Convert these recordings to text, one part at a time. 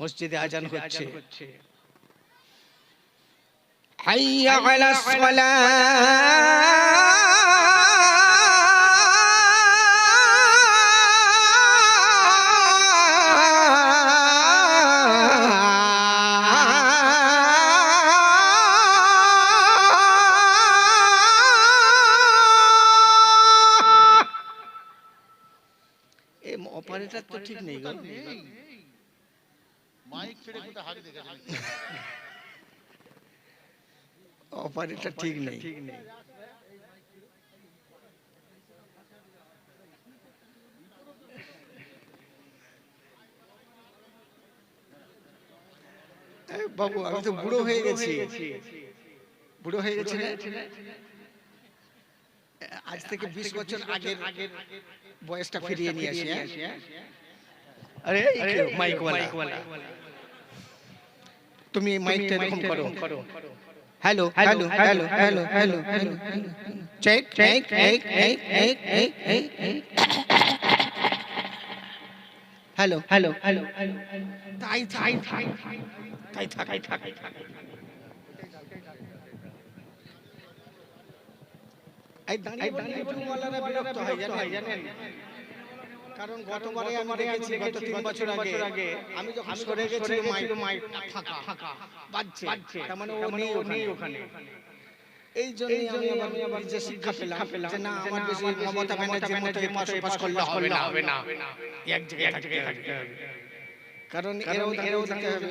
মসজিদে আজান করছে। হাইয়া আলা সালাহ অপারেটর ঠিক নেই। বাবু আমি তো বুড়ো হয়ে গেছি। বুড়ো হয়ে গেছি আজ থেকে বিশ বছর আগের বয়সটা ফিরিয়ে নিয়ে আসি হ্যাঁ? আরে মাইক তুমি মাইকটা এরকম করো। Hello hello hello hello hello hello check check check check check check check hello hello hello তাই তাই তাই তাই থাক তাই থাক এই দাঁড়িয়ে দাঁড়িয়ে ফুটবলাররা বিরক্ত হয় জানেন কারণ গতবারে আমি দেখেছি গত তিন বছর আগে আমি যখন সরে গেছি মাইক ফাঁকা ফাঁকা বাজছে তার মানে ও নেই নেই ওখানে। এই জন্য আমি আবার নিজে শিক্ষা পেলাম যে না আমার বেশি মমতা ব্যানার্জির মতো পাশ পাশ করলে হবে না হবে না। এক জায়গায় থাকতে হবে। কারণ এরাও এরাও দিতে হবে।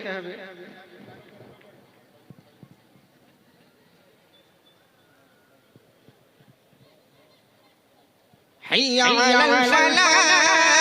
حي على الفلاح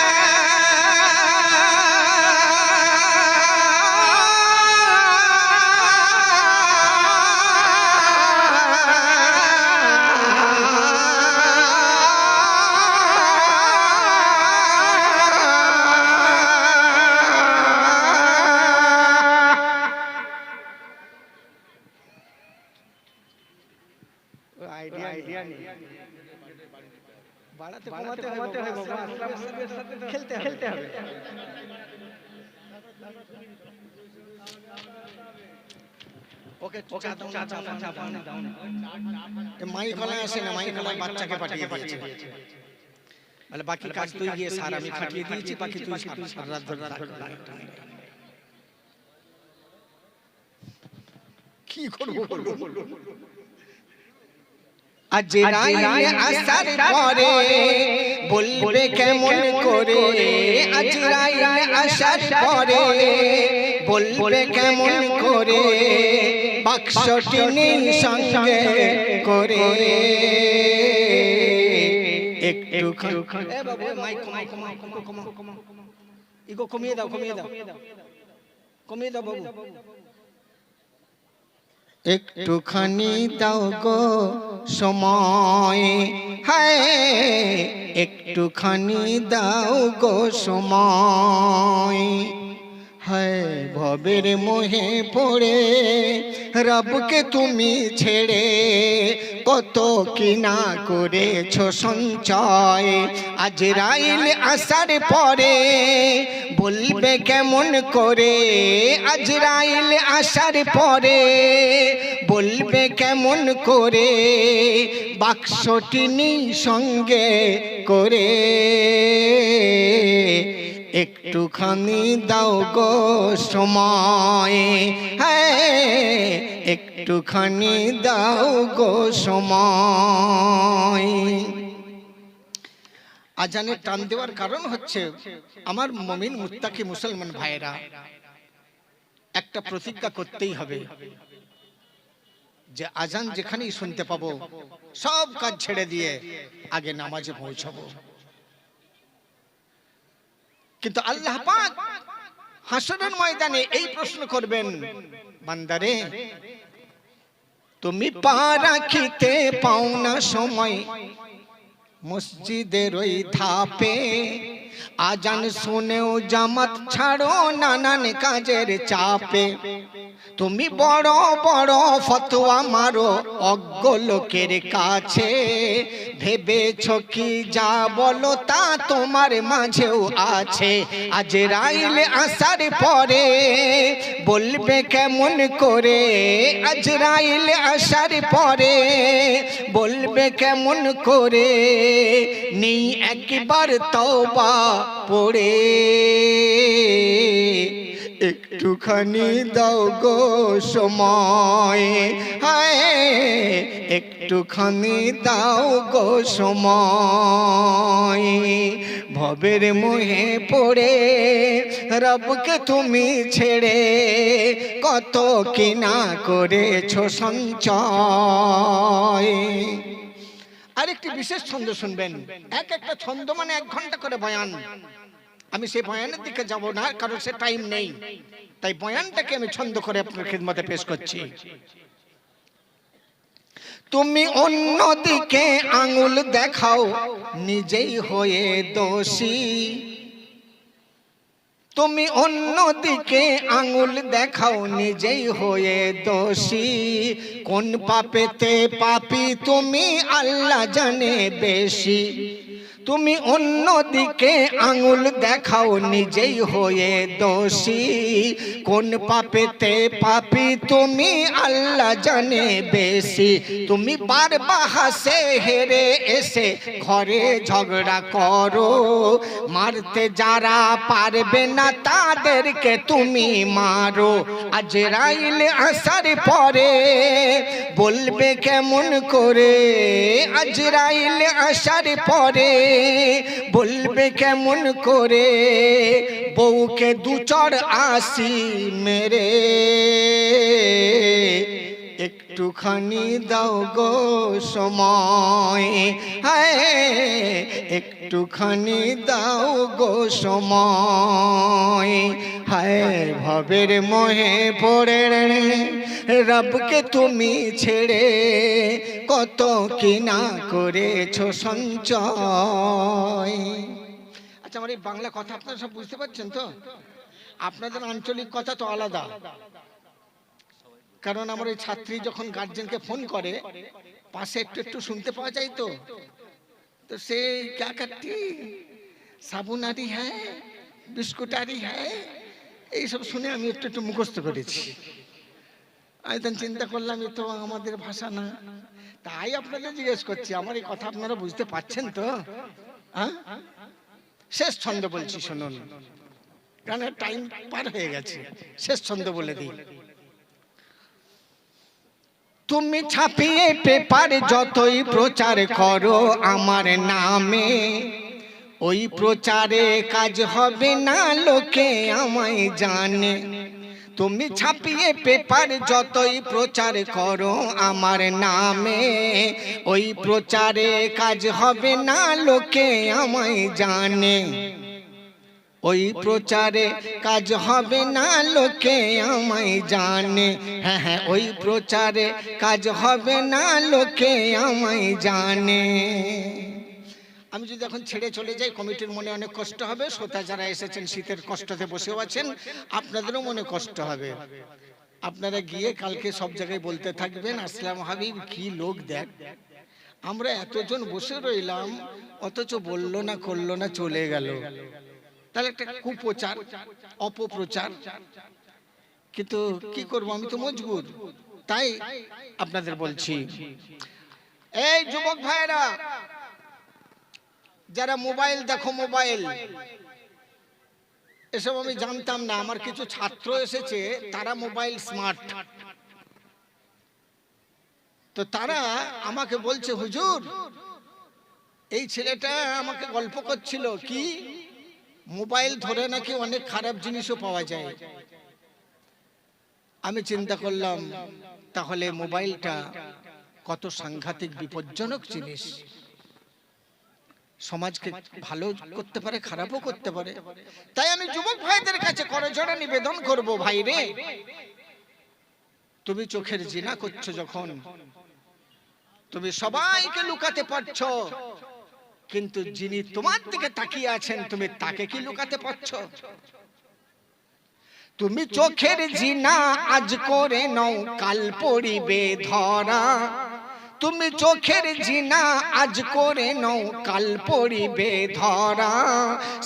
ওকে চা না চা দাও না দাও না এ মাইক কলা আসে না মাইক কলা বাচ্চাকে পাঠিয়ে দিয়েছে মানে বাকি কাজ তুই গিয়ে সার আমি খাটিয়ে দিয়েছি বাকি তুই সার সার রাত ধরে কি করব করব আজরাইল আসার পরে বলবে কেমন করে আজরাইল আসার পরে বলবে কেমন করে বাক্সটি সঙ্গে করে। একটু ইগো দাও একটুখানি দাও গো সময়। হায়, একটুখানি দাও গো সময়। হায় ভবের মোহে পড়ে রবকে তুমি ছেড়ে কত কিনা করেছ সঞ্চয়। আজ রাইল আসার পরে বলবে কেমন করে? আজ রাইল আসার পরে বলবে কেমন করে? বাক্সটি সঙ্গে করে। একটুখানি দাও গো সময়। হ্যাঁ একটুখানি দাও গো সময়। আজানের টান দেওয়ার কারণ হচ্ছে আমার মমিন মুত্তাকি মুসলমান ভাইয়েরা, একটা প্রতিজ্ঞা করতেই হবে যে আজান যেখানেই শুনতে পাবো, সব কাজ ছেড়ে দিয়ে আগে নামাজে পৌঁছাবো। কিন্তু আল্লাহ পাক হাসরের ময়দানে এই প্রশ্ন করবেন, বান্দারে, তুমি পা রাখিতে পাও না সময় মসজিদের ওই ধাপে? আজান শুনেও জামাত ছাড়ো নানান কাজের চাপে। তুমি বড় বড় ফতোয়া মারো অজ্ঞ লোকের কাছে। ভেবেছ কি যা বলো তা তোমার মাঝেও আছে। আজ রাইল আসার পরে বলবে কেমন করে? আজ রাইল আসার পরে বলবে কেমন করে? নেই একবার তওবা পড়ে। একটুখানি দাও গো সময়। হায়, একটুখানি দাও গো সময়। ভবের মোহে পড়ে, রবকে তুমি ছেড়ে কত কিনা করেছ সঞ্চয়। আরেকটি বিশেষ ছন্দ শুনবেন। এক একটা ছন্দ মানে এক ঘণ্টা করে বয়ান। আমি সেই বয়ানের দিকে যাব না, কারণ সে টাইম নেই। তাই বয়ানটাকে আমি ছন্দ করে আপনার খিদমতে পেশ করছি। তুমি অন্যদিকে আঙুল দেখাও, নিজেই হয়ে দোষী। তুমি অন্যদিকে আঙুল দেখাও নিজেই হয়ে দোষী। কোন পাপেতে পাপি তুমি আল্লাহ জানে বেশি। তুমি অন্যদিকে আঙুল দেখাও, নিজেই হয়ে দোষী। কোন পাপেতে পাপি তুমি আল্লাহ জানে বেশি। তুমি বারবার হাসে, হেরে এসে ঘরে ঝগড়া করো। মারতে যারা পারবে না, তাদেরকে তুমি মারো। আজ রাইল আসার পরে বলবে কেমন করে? আজ রাইল আসার পরে বলবে কেমন করে? বউকে দু আসি মেরে। একটুখানি দাও গো সময়। হায়, একটুখানি দাও গো সময়। হায়, ভবের মোহে পড়ে রবকে তুমি ছেড়ে কত কিনা করেছ সঞ্চয়। আচ্ছা আমার এই বাংলা কথা আপনারা সব বুঝতে পারছেন তো? আপনাদের আঞ্চলিক কথা তো আলাদা। কারণ আমার ওই ছাত্রী যখন গার্জেনকে ফোন করে, পাশে একটু একটু শুনতে পাওয়া যায় তো। তো সে ক্যা করতি? সাবুনারি হ্যাঁ বিস্কুট আরি হ্যাঁ? এইসব শুনে আমি একটু একটু মুখস্থ করেছি। আমি তখন চিন্তা করলাম, এ তো আমাদের ভাষা না। তাই আপনাদের জিজ্ঞেস করছি, আমার এই কথা আপনারা বুঝতে পারছেন তো? হ্যাঁ শেষ ছন্দ বলছি, শুনুন। কারণ টাইম পার হয়ে গেছে। শেষ ছন্দ বলে দিই। তুমি ছাপিয়ে পেপার যতই প্রচার করো আমার নামে, ওই প্রচারে কাজ হবে না লোকে আমায় জানে। তুমি ছাপিয়ে পেপার যতই প্রচার করো আমার নামে, ওই প্রচারে কাজ হবে না লোকে আমায় জানে। ওই প্রচারে কাজ হবে না, লোকে আমায় জানে। হ্যাঁ হ্যাঁ ওই প্রচারে কাজ হবে না, লোকে আমায় জানে। আমি যদি এখন ছেড়ে চলে যাই, কমিটির মনে অনেক কষ্ট হবে। শ্রোতা যারা এসেছেন, শীতের কষ্টতে বসেও আছেন, আপনাদেরও মনে কষ্ট হবে। আপনারা গিয়ে কালকে সব জায়গায় বলতে থাকবেন, আসলাম হাবিব, কি লোক দেখ। আমরা এতজন বসে রইলাম, অথচ বলল না, করল না, চলে গেল। তাহলে একটা কুপ্রচার, অপপ্রচার। কিন্তু কি করব আমি তো মজবুর তাই আপনাদের বলছি, এই যুবক ভাইরা যারা মোবাইল, দেখো মোবাইল। এসব আমি জানতাম না, আমার কিছু ছাত্র এসেছে, তারা মোবাইল স্মার্ট। তো তারা আমাকে বলছে, হুজুর, এই ছেলেটা আমাকে গল্প করছিল। কি? মোবাইল ধরে নাকি অনেক খারাপ জিনিসও পাওয়া যায়। আমি চিন্তা করলাম, তাহলে মোবাইলটা কত সাংঘাতিক বিপজ্জনক জিনিস। সমাজকে ভালো করতে পারে, খারাপও করতে পারে। তাই আমি যুবক ভাইদের কাছে করজোড়া নিবেদন করব, ভাই রে। তুমি চোখের জিনা করছ যখন। তুমি সবাইকে লুকাতে পারছ। কিন্তু যিনি তোমার দিকে তাকিয়ে আছেন, তুমি তাকে কি লুকাতে পারছ? তুমি চোখের জিনা আজ করে নও, কাল পড়িবে ধরা। তুমি চোখের জিনা আজ করে নও, কাল পড়িবে ধরা।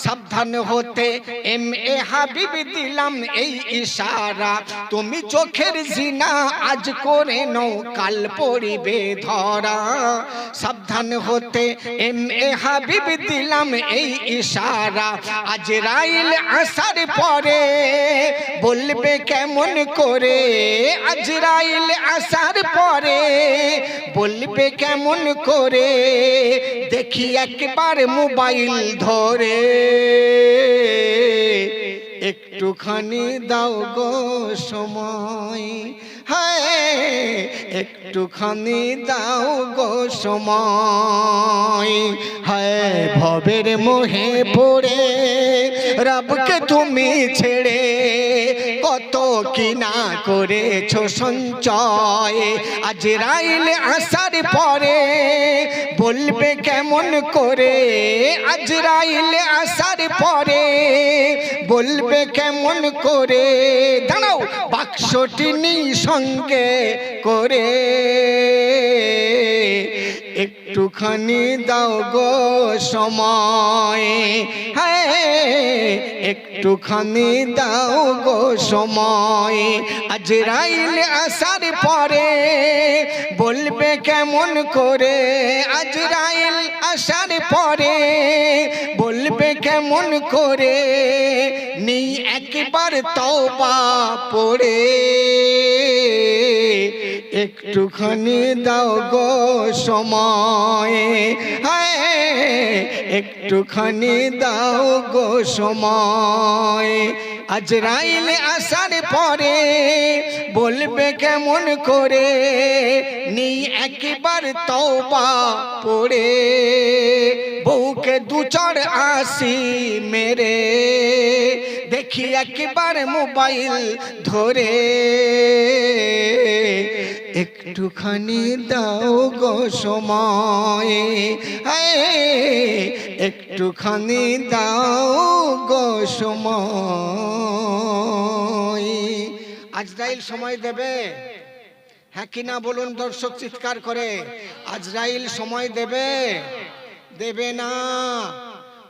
সাবধান হতে এম এ হাবিব দিলাম এই ইশারা। তুমি চোখের জিনা আজ করে নও, কাল পড়িবে ধরা। সাবধান হতে এম এ হাবিব দিলাম এই ইশারা। আজ রাইল আসার পরে বলবে কেমন করে? আজ রাইল আসার পরে বলবে কেমন করে? দেখি একবার মোবাইল ধরে। একটুখানি দাও গো সময়। হ্যাঁ একটুখানি দাও গো সময়। হ্যাঁ ভবের মোহে পড়ে রবকে তুমি ছেড়ে কত কি না করেছ সঞ্চয়? আজ রাইল আসার পরে বলবে কেমন করে? আজ রাইল আসার পরে বলবে কেমন করে? দাঁড়াও, বাক্সটি নি সঙ্গে করে। একটুখানি দাও গো সময়। হ্যাঁ একটুখানি দাও গো সময়। আজ রাইল আসার পরে বলবে কেমন করে? আজ রাইল আসার পরে বলবে কেমন করে? নেই একবার তওবা পড়ে। একটুখানি দাও গো সময়। একটুখানি দাও গো সময়। আজ রাইল আসার পরে বলবে কেমন করে নি একবার তওবা পড়ে। বউকে দু আসি মেরে, দেখি একবার মোবাইল ধরে। একটুখানি দাও গো সময়। একটুখানি দাও গো সময়। আজরাইল সময় দেবে। হ্যাঁ কি না বলুন দর্শক চিৎকার করে। আজরাইল সময় দেবে। দেবে না।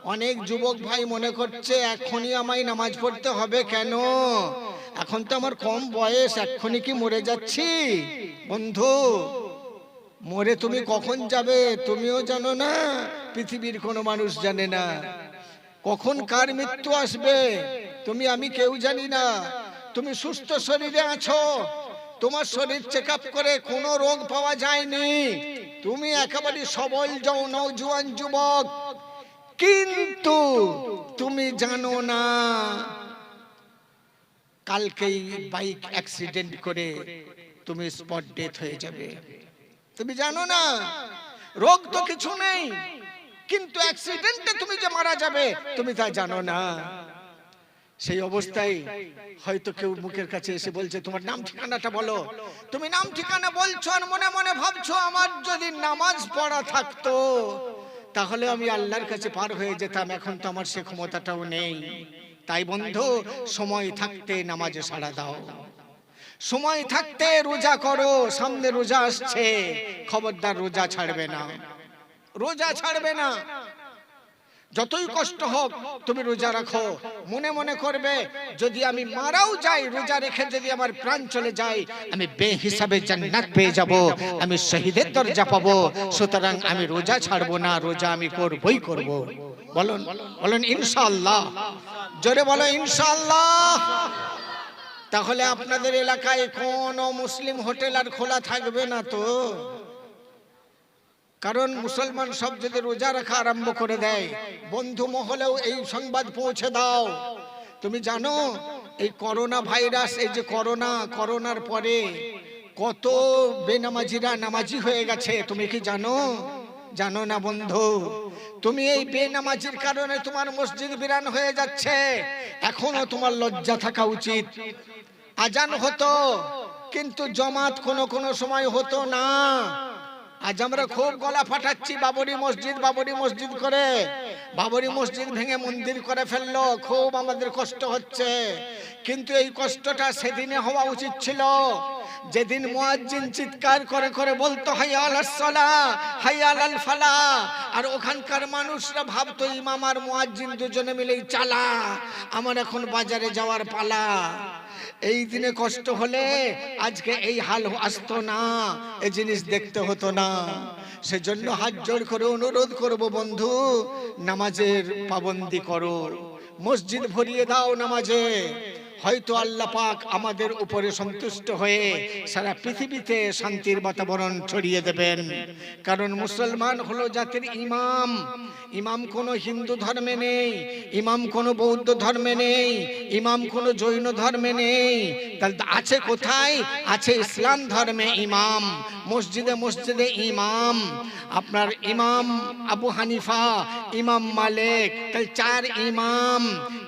অনেক যুবক ভাই মনে করছে, এখনই আমায় নামাজ পড়তে হবে কেন? এখন তো আমার কম বয়স, এক্ষুনি কি মরে যাচ্ছি? বন্ধু, মরে তুমি কখন যাবে তুমিও জানো না, পৃথিবীর কোনো মানুষ জানে না। কখন কার মৃত্যু আসবে তুমি আমি কেউ জানি না। তুমি সুস্থ শরীরে আছো, তোমার শরীর চেক করে কোনো রোগ পাওয়া যায়নি। তুমি একেবারে সবল যাও নৌজুয়ান যুবক। কিন্তু তুমি জানো না কালকেই বাইক অ্যাক্সিডেন্ট করে তুমি স্পট ডেথ হয়ে যাবে। তুমি জানো না, রোগ তো কিছু নেই, কিন্তু অ্যাক্সিডেন্টে তুমি যে মারা যাবে, তুমি তা জানো না। সেই অবস্থায় হয়তো কেউ মুখের কাছে এসে বলছে, তোমার নাম ঠিকানাটা বলো। তুমি নাম ঠিকানা বলছো আর মনে মনে ভাবছ আমার যদি নামাজ পড়া থাকতো, তাহলে আমি আল্লাহর কাছে পার হয়ে যেতাম, এখন তো আমার সে ক্ষমতাটাও নেই। তাই বন্ধু, সময় থাকতে নামাজে সাড়া দাও। সময় থাকতে রোজা করো, সামনে রোজা আসছে, খবরদার রোজা ছাড়বে না। রোজা ছাড়বে না। যতই কষ্ট হোক, তুমি রোজা রাখো। মনে মনে করবে, যদি আমি মারাও যাই, রোজা রেখে যদি আমার প্রাণ চলে যায়, আমি বে হিসাবে জান্নাত পেয়ে যাব, আমি শহীদের দরজা পাবো। সুতরাং আমি রোজা ছাড়বো না, রোজা আমি করবই করব। বলুন বলুন, ইনশাআল্লাহ। জোরে বলো ইনশাল্লাহ তাহলে আপনাদের এলাকায় কোনো মুসলিম হোটেল আর খোলা থাকবে না তো? কারণ মুসলমান সব যদি রোজা রাখা আরম্ভ করে দেয়, বন্ধু মহলেও এই সংবাদ পৌঁছে দাও। তুমি জানো, এই করোনা ভাইরাস, এই যে করোনা, করোনার পরে কত বেনামাজিরা নামাজি হয়ে গেছে। তুমি কি জানো? জানো না বন্ধু, তুমি এই বেনামাজির কারণে তোমার মসজিদ বিরান হয়ে যাচ্ছে। এখনও তোমার লজ্জা থাকা উচিত। আজান হতো, কিন্তু জমাত কোনো কোনো সময় হতো না। আজ আমরা খুব গলা ফাটাচ্ছি, বাবরি মসজিদ বাবরি মসজিদ করে। বাবরি মসজিদ ভেঙে মন্দির করে ফেলল, খুব আমাদের কষ্ট হচ্ছে। কিন্তু এই কষ্টটা সেদিনে হওয়া উচিত ছিল। যেদিন মুয়াজ্জিন চিৎকার করে করে বলতো হাইয়া আলাস সালা হাইয়া আলাল ফালা আর ওখানকার মানুষরা ভাবতো, ইমাম আর মুয়াজ্জিন দুজনে মিলেই চালা, আমার এখন বাজারে যাওয়ার পালা। এই দিনে কষ্ট হলে আজকে এই হাল আসতো না এই জিনিস দেখতে হতো না। সেজন্য হাত জোড় করে অনুরোধ করব, বন্ধু, নামাজের পাবন্দি করো। মসজিদ ভরিয়ে দাও নামাজে। হয়তো আল্লাহ পাক আমাদের উপরে সন্তুষ্ট হয়ে সারা পৃথিবীতে শান্তির বাতাবরণ ছড়িয়ে দেবেন। কারণ মুসলমান হলো জাতির ইমাম। ইমাম কোনো হিন্দু ধর্মে নেই, ইমাম কোনো বৌদ্ধ ধর্মে নেই, ইমাম কোনো জৈন ধর্মে নেই। তাহলে আছে কোথায়? আছে ইসলাম ধর্মে ইমাম, মসজিদে মসজিদে ইমাম। আপনার ইমাম আবু হানিফা, ইমাম মালিক, তাহলে চার ইমাম।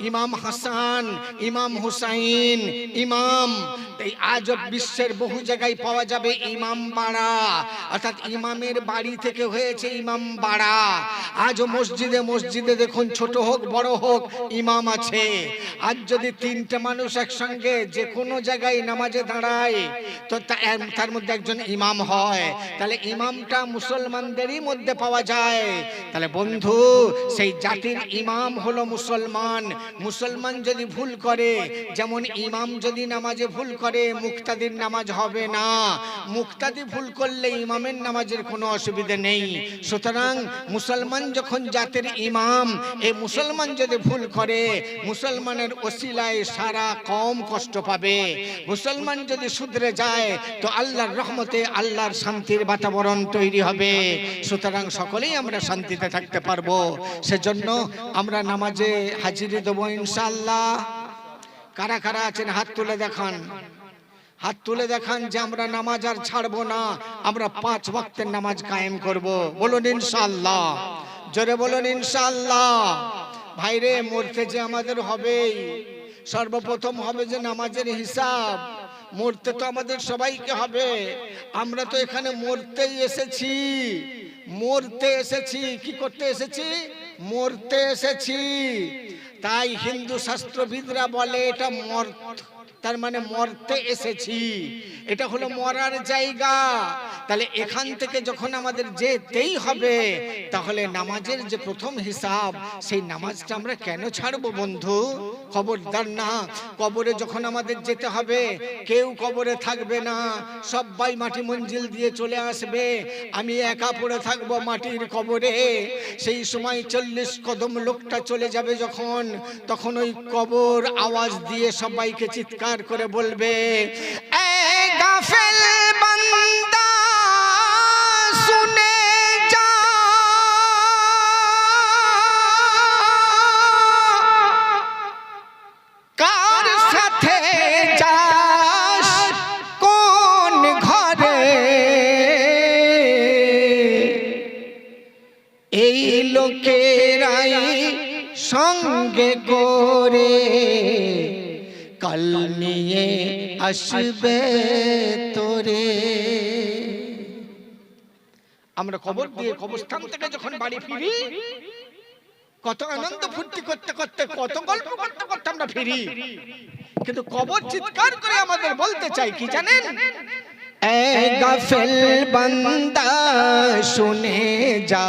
ইমাম হাসান, ইমাম হুসাইন, ইমাম। এই আজব বিশ্বের বহু জায়গায় পাওয়া যাবে ইমাম বাড়া। অর্থাৎ ইমামের বাড়ি থেকে হয়েছে ইমাম বাড়া। আজও মসজিদে মসজিদে দেখুন, ছোট হোক, বড় হোক, ইমাম আছে। আজ যদি তিনটে মানুষ একসঙ্গে যে কোনো জায়গায় নামাজে দাঁড়ায়, তা- তার মধ্যে একজন ইমাম হয়। তাহলে ইমামটা মুসলমানদেরই মধ্যে পাওয়া যায়। তাহলে বন্ধু, সেই জাতির ইমাম হলো মুসলমান। মুসলমান যদি ভুল করে যেমন ইমাম যদি নামাজে ভুল করে, মুক্তাদির নামাজ হবে না। মুক্তাদি ভুল করলে ইমামের নামাজের কোনো অসুবিধা নেই। সুতরাং মুসলমান যখন জাতির ইমাম, এ মুসলমান যদি ভুল করে, মুসলমানের ওসিলায় সারা কম কষ্ট পাবে। মুসলমান যদি শুধরে যায়, তো আল্লাহর রহমতে আল্লাহর শান্তির বাতাবরণ তৈরি হবে। সুতরাং সকলেই আমরা শান্তিতে থাকতে পারব। সেজন্য আমরা নামাজে হাজিরি দেবো ইনশাল্লাহ কারা কারা আছেন? হাত তুলে দেখান। হাত তুলে দেখান যে আমরা নামাজ আর ছাড়বো না, আমরা পাঁচ ওয়াক্তের নামাজ কায়েম করব। বলুন ইনশাল্লাহ জোরে বলুন ইনশাল্লাহ ভাইরে, মরতে যে আমাদের হবেই সর্বপ্রথম হবে যে নামাজের হিসাব। মরতে তো আমাদের সবাইকে হবে। আমরা তো এখানে মরতেই এসেছি। মরতে এসেছি। কি করতে এসেছি? মরতে এসেছি। তাই হিন্দু শাস্ত্রবিদরা বলে এটা মর্ত। তার মানে মরতে এসেছি। এটা হলো মরার জায়গা। তাহলে এখান থেকে যখন আমাদের যেতেই হবে, তাহলে নামাজের যে প্রথম হিসাব, সেই নামাজটা আমরা কেন ছাড়বো বন্ধু? খবরদার না। কবরে যখন আমাদের যেতে হবে, কেউ কবরে থাকবে না। সবাই মাটি মঞ্জিল দিয়ে চলে আসবে। আমি একা পড়ে থাকব মাটির কবরে। সেই সময় চল্লিশ কদম লোকটা চলে যাবে যখন, তখন ওই কবর আওয়াজ দিয়ে সবাইকে চিৎকার করে বলবে "এ গাফেল আসবে তোরে। আমরা খবর দিয়ে কবরস্থান থেকে যখন বাড়ি ফিরি, কত আনন্দ ফুর্তি করতে করতে, কত গল্প করতে করতে আমরা ফিরি। কিন্তু কবর চিৎকার করে আমাদের বলতে চাই, কি জানেন? গাফেল বান্দা, শুনে যা,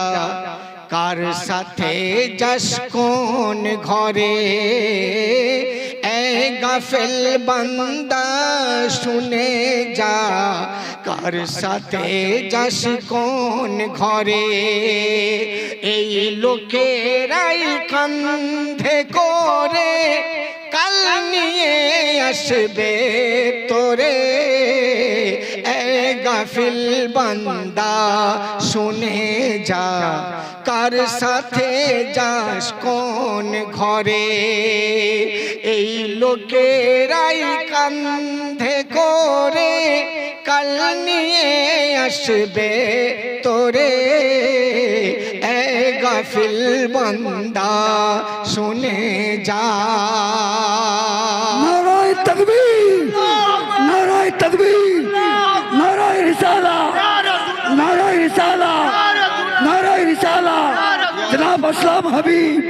কার সাথে যাস কোন ঘরে? গাফেল বান্দা শুনে যা, কার সাথে যাস কোন ঘরে? এই লোকেরাই কান্ধে করে, কাল নিয়ে আসবে তোরে। এ গাফিল বান্দা শুনে যা কার সাথে যাস কোন ঘরে? এই লোকেরাই কান্ধে করে কাল নিয়ে আসবে তোরে। গাফিল বান্দা, শুনে যা। নারায় তকবীর নারায় তকবীর, নারায় রিসালা নারায় রিসালা। হাবিব।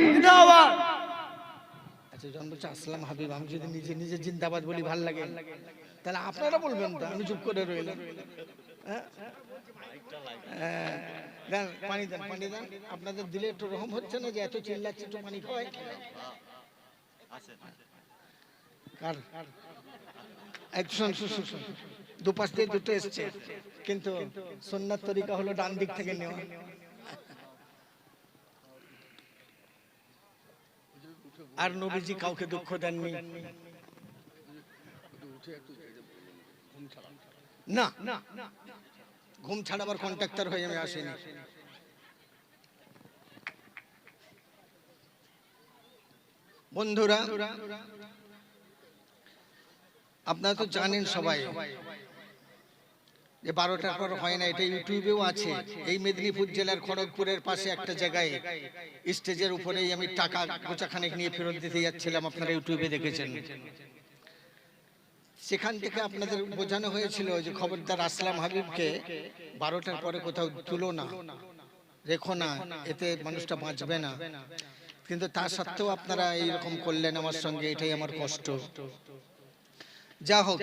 আচ্ছা যখন বলছে আসলাম হাবিব আমি যদি নিজে নিজে জিন্দাবাদ বলি ভালো লাগে। তাহলে আপনারা বলবেন তো আমি চুপ করে রইলাম। হ্যাঁ? হ্যাঁ, দেন, পানি দেন পানি দেন। আপনাদের দিলে একটু রকম হচ্ছে না যে এত চিল্লাচ্ছে একটু পানি খাওয়াই? কার? শোন দুপাশ দিয়ে দুটো এসছে কিন্তু সন্ন্যার তরিকা হলো ডান দিক থেকে নেওয়া। আর নবীজি কাউকে দুঃখ দেননি। না ঘুম ছাড়াবার কন্ট্রাক্টর হয়ে আমি আসিনি। বন্ধুরা, আপনারা তো জানেন সবাই যে বারোটার পর হয় না, এটা ইউটিউবেও আছে। এই মেদিনীপুর জেলার খড়গপুরের পাশে একটা জায়গায়। স্টেজের উপরেই আমি টাকা গোচাখানেক নিয়ে ফেরত দিতে যাচ্ছিলাম, আপনারা ইউটিউবে দেখেছেন। সেখান থেকে আপনাদের বোঝানো হয়েছিল যে খবরদার আসলাম হাবিবকে, বারোটার পরে কোথাও তুলো না, রেখো না, এতে মানুষটা বাঁচবে না। কিন্তু তা সত্ত্বেও আপনারা এইরকম করলেন আমার সঙ্গে, এটাই আমার কষ্ট। যা হোক